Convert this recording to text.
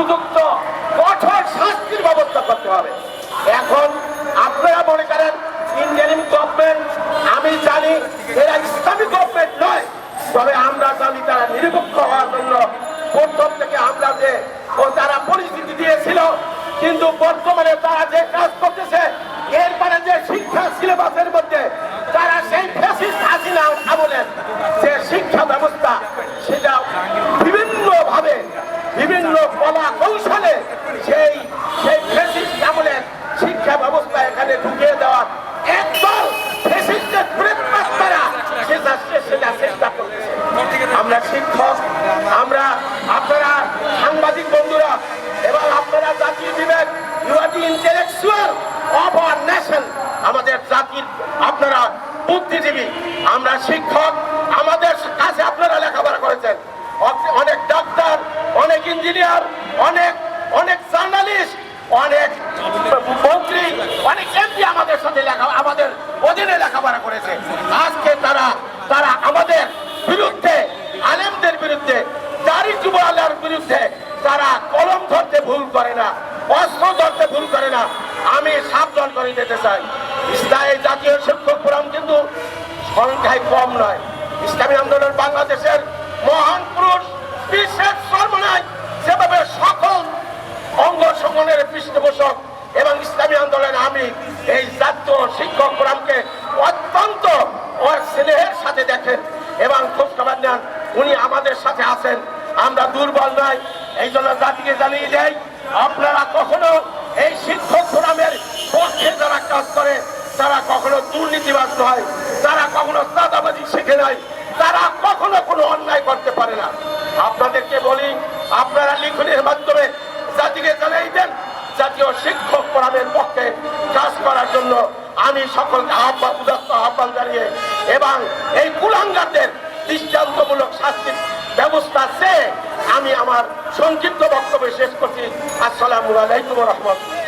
উপযুক্ত, কঠোর শাস্তির ব্যবস্থা করতে হবে। এখন আপনারা মনে করেন ইন্ডিয়ান গভর্নমেন্ট আমি জানি এরা ইসলামিক গভর্নমেন্ট নয়, তবে আমরা জানি তারা নিরপেক্ষ হওয়ার জন্য প্রথম থেকে আমরা যে ও তারা পরিস্থিতি দিয়েছিল, কিন্তু বর্তমানে তারা যে কাজ করতেছে, এরপরে যে শিক্ষা সিলেবাসের মধ্যে, তারা সেই ফেসিস ছিলাম বলেন বিভিন্ন কলা কৌশলে সেই সেই ফ্যাসিস্ট আমলের শিক্ষা ব্যবস্থা এখানে ঢুকিয়ে দেওয়ার একদল তারা সেটা সেটা চেষ্টা করতেছে আমরা শিক্ষক, আমরা আপনারা সাংবাদিক বন্ধুরা, এবং আপনারা জাতীয় বিবেক you are the intellectual of our nation, আমাদের জাতির আপনারা বুদ্ধিজীবী, আমরা শিক্ষক, আমাদের কাছে আপনারা লেখাপড়া করেছেন। ইঞ্জিনিয়ার, অনেক অনেক জার্নালিস্ট, অনেক মন্ত্রী, অনেক এমপি আমাদের সাথে লেখা, আমাদের অধীনে লেখাপড়া করেছে। আজকে তারা তারা আমাদের বিরুদ্ধে, আলেমদের বিরুদ্ধে, দাড়ি যুব আল্লাহর বিরুদ্ধে তারা কলম ধরতে ভুল করে না, অস্ত্র ধরতে ভুল করে না। আমি সাবধান করে দিতে চাই। ইসলামী জাতীয় শিক্ষক ফোরাম কিন্তু সংখ্যায় কম নয়। ইসলামী আন্দোলন বাংলাদেশের মহান পুরুষ, বিশেষ সর্বনায় সংগঠনের পৃষ্ঠপোষক এবং ইসলামী আন্দোলনে আমি এই জাতীয় শিক্ষক ফোরামকে অত্যন্ত স্নেহের সাথে দেখেন এবং খোঁজ খবর নেন। উনি আমাদের সাথে আছেন। আমরা দুর্বল নয় এই জন্য জাতিকে জানিয়ে দেয় আপনারা কখনো এই শিক্ষক ফোরামের পক্ষে যারা কাজ করে, তারা কখনো দুর্নীতিবাজ নয়। তারা কখনো চাঁদাবাজি শিখে নাই তারা কখনো কোনো ফোরামের পক্ষে কাজ করার জন্য আমি সকলকে আহ্বান, উদাত্ত আহ্বান জানিয়ে এবং এই কুলাঙ্গারদের দৃষ্টান্তমূলক শাস্তির ব্যবস্থা সে আমি আমার সংক্ষিপ্ত বক্তব্য শেষ করছি। আসসালামু আলাইকুম রহমতুল্লাহ।